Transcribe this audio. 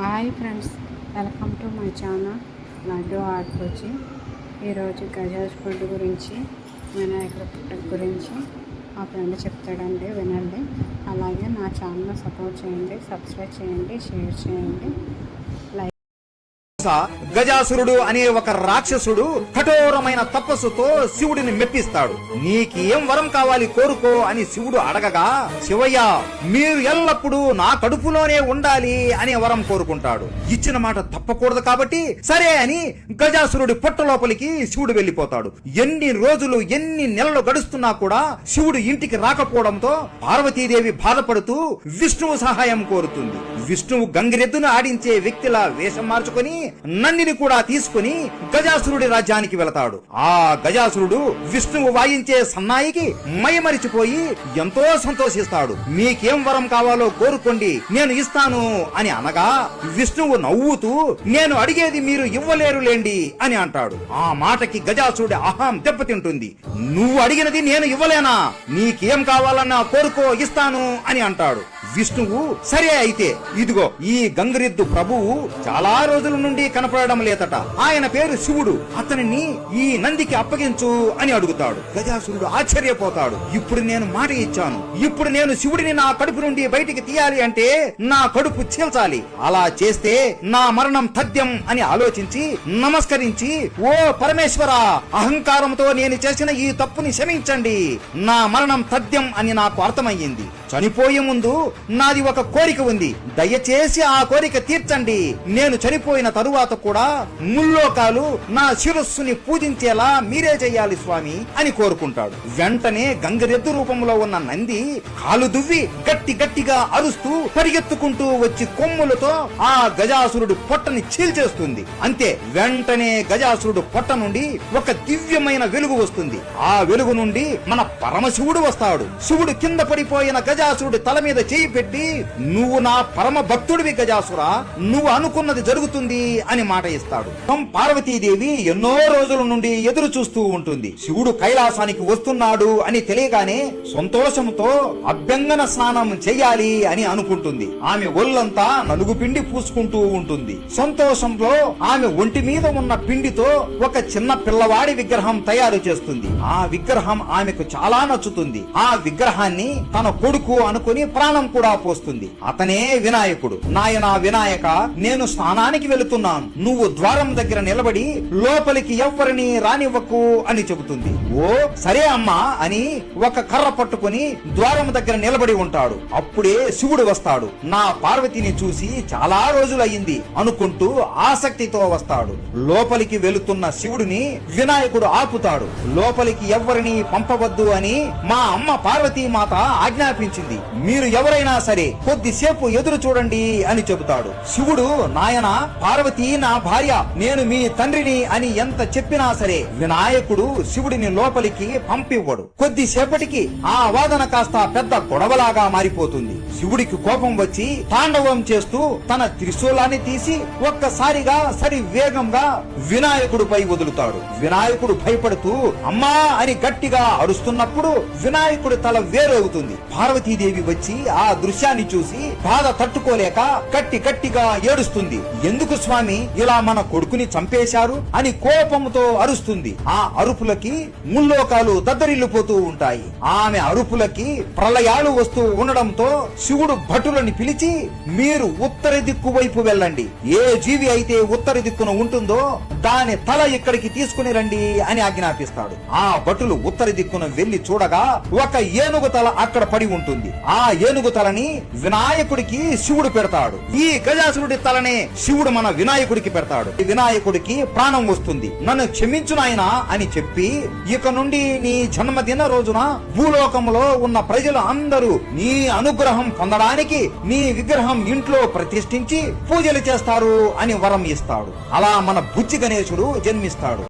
Hi friends welcome to my channel Laddu art coaching ఈరోజు గజాజ్ food గురించి వినాయకుల పుట్ట గురించి మా ఫ్రెండ్ చెప్తాడండి వినండి. అలాగే నా ఛానల్ సపోర్ట్ చేయండి సబ్స్క్రైబ్ చేయండి షేర్ చేయండి. గజాసురుడు అనే ఒక రాక్షసుడు కఠోరమైన తపస్సుతో శివుడిని మెప్పిస్తాడు. నీకేం వరం కావాలి కోరుకో అని శివుడు అడగగా శివయ్య మీరు ఎల్లప్పుడూ నా కడుపులోనే ఉండాలి అనే వరం కోరుకుంటాడు. ఇచ్చిన మాట తప్పకూడదు కాబట్టి సరే అని గజాసురుడి పొట్ట లోపలికి శివుడు వెళ్ళిపోతాడు ఎన్ని రోజులు ఎన్ని నెలలు గడుస్తున్నా కూడా శివుడు ఇంటికి రాకపోవడంతో పార్వతీదేవి బాధపడుతూ విష్ణువు సహాయం కోరుతుంది. విష్ణువు గంగిరెద్దును ఆడించే వ్యక్తిలా వేషం మార్చుకొని నందిని కూడా తీసుకుని గజాసురుడి రాజ్యానికి వెళతాడు. ఆ గజాసురుడు విష్ణువు వాయించే సన్నాయికి మైమరిచిపోయి ఎంతో సంతోషిస్తాడు. మీకేం వరం కావాలో కోరుకోండి నేను ఇస్తాను అని అనగా విష్ణువు నవ్వుతూ నేను అడిగేది మీరు ఇవ్వలేరులేండి అని అంటాడు. ఆ మాటకి గజాసురుడి అహం దెబ్బతింటుంది. నువ్వు అడిగినది నేను ఇవ్వలేనా? నీకేం కావాలన్నా కోరుకో ఇస్తాను అని అంటాడు. విష్ణువు సరే అయితే ఇదిగో ఈ గంగరెద్దు ప్రభువు చాలా రోజుల నుండి కనపడడం లేదట. ఆయన పేరు శివుడు. అతనిని ఈ నందికి అప్పగించు అని అడుగుతాడు. గజాసురుడు ఆశ్చర్యపోతాడు. ఇప్పుడు నేను మాట ఇచ్చాను. ఇప్పుడు నేను శివుడిని నా కడుపు నుండి బయటికి తీయాలి అంటే నా కడుపు చీల్చాలి. అలా చేస్తే నా మరణం తథ్యం అని ఆలోచించి నమస్కరించి ఓ పరమేశ్వర అహంకారంతో నేను చేసిన ఈ తప్పుని క్షమించండి. నా మరణం తథ్యం అని నాకు అర్థమయ్యింది. చనిపోయే ముందు నాది ఒక కోరిక ఉంది. దయచేసి ఆ కోరిక తీర్చండి. నేను చనిపోయిన తరువాత కూడా ముల్లోకాలు నా శిరస్సుని పూజించేలా మీరే చెయ్యాలి స్వామి అని కోరుకుంటాడు. వెంటనే గంగరెద్దు రూపంలో ఉన్న నంది కాలు దువ్వి గట్టి గట్టిగా అరుస్తూ పరిగెత్తుకుంటూ వచ్చి కొమ్ములతో ఆ గజాసురుడు పొట్టని చీల్చేస్తుంది. అంతే వెంటనే గజాసురుడు పొట్ట నుండి ఒక దివ్యమైన వెలుగు వస్తుంది. ఆ వెలుగు నుండి మన పరమశివుడు వస్తాడు. శివుడు కింద పడిపోయిన గజాసురుడి తల మీద చేయి పెట్టి నువ్వు నా పరమ భక్తుడివి గజాసురా నువ్వు అనుకున్నది జరుగుతుంది అని మాట ఇస్తాడు. పార్వతీదేవి ఎన్నో రోజుల నుండి ఎదురు చూస్తూ ఉంటుంది. శివుడు కైలాసానికి వస్తున్నాడు అని తెలియగానే సంతోషంతో అభ్యంగన స్నానం చేయాలి అని అనుకుంటుంది. ఆమె ఒళ్ళంతా నలుగు పిండి పూసుకుంటూ ఉంటుంది. సంతోషంలో ఆమె ఒంటి మీద ఉన్న పిండితో ఒక చిన్న పిల్లవాడి విగ్రహం తయారు చేస్తుంది. ఆ విగ్రహం ఆమెకు చాలా నచ్చుతుంది. ఆ విగ్రహాన్ని తన కొడుకు అనుకుని ప్రాణం కూడా పోస్తుంది అతనే వినాయకుడు. నాయనా వినాయక నేను స్నానానికి వెళుతున్నాను. నువ్వు ద్వారం దగ్గర నిలబడి లోపలికి ఎవ్వరిని రానివ్వకు అని చెబుతుంది. ఓ సరే అమ్మా అని ఒక కర్ర పట్టుకుని ద్వారం దగ్గర నిలబడి ఉంటాడు. అప్పుడే శివుడు వస్తాడు. నా పార్వతిని చూసి చాలా రోజులయ్యింది. అనుకుంటూ ఆసక్తితో వస్తాడు. లోపలికి వెళుతున్న శివుడిని వినాయకుడు ఆపుతాడు. లోపలికి ఎవ్వరిని పంపవద్దు అని మా అమ్మ పార్వతీ మాత ఆజ్ఞాపించింది. మీరు ఎవరైనా అయినా సరే కొద్దిసేపు ఎదురు చూడండి అని చెబుతాడు. శివుడు నాయన పార్వతి నా భార్య నేను మీ తండ్రిని అని ఎంత చెప్పినా సరే వినాయకుడు శివుడిని లోపలికి పంపివ్వడు. కొద్దిసేపటికి ఆ వాదన కాస్త పెద్ద గొడవలాగా మారిపోతుంది. శివుడికి కోపం వచ్చి తాండవం చేస్తూ తన త్రిశూలాన్ని తీసి ఒక్కసారిగా సరి వేగంగా వినాయకుడిపై వదులుతాడు. వినాయకుడు భయపడుతూ అమ్మా అని గట్టిగా అరుస్తున్నప్పుడు వినాయకుడి తల వేరవుతుంది. పార్వతీదేవి వచ్చి ఆ దృశ్యాన్ని చూసి బాధ తట్టుకోలేక కట్టి కట్టిగా ఏడుస్తుంది. ఎందుకు స్వామి? ఇలా మన కొడుకుని చంపేశారు? అని కోపంతో అరుస్తుంది. ఆ అరుపులకి ముల్లోకాలు దద్దరిల్లిపోతూ ఉంటాయి. ఆమె అరుపులకి ప్రళయాలు వస్తూ ఉండడంతో శివుడు భటులని పిలిచి మీరు ఉత్తర దిక్కు వైపు వెళ్ళండి. ఏ జీవి అయితే ఉత్తర దిక్కున ఉంటుందో దాని తల ఇక్కడికి తీసుకుని రండి అని ఆజ్ఞాపిస్తాడు. ఆ భటులు ఉత్తర దిక్కున వెళ్ళి చూడగా ఒక ఏనుగు తల అక్కడ పడి ఉంటుంది. ఆ ఏనుగు తలని వినాయకుడికి శివుడు పెడతాడు. ఈ గజాసురుడి తలనే శివుడు మన వినాయకుడికి పెడతాడు. ఈ వినాయకుడికి ప్రాణం వస్తుంది. నన్ను క్షమించు నాయనా అని చెప్పి ఇక నుండి నీ జన్మదిన రోజున భూలోకంలో ఉన్న ప్రజలు అందరూ నీ అనుగ్రహం పొందడానికి నీ విగ్రహం ఇంట్లో ప్రతిష్ఠించి పూజలు చేస్తారు అని వరం ఇస్తాడు. అలా మన బుచ్చి గణేశుడు జన్మిస్తాడు.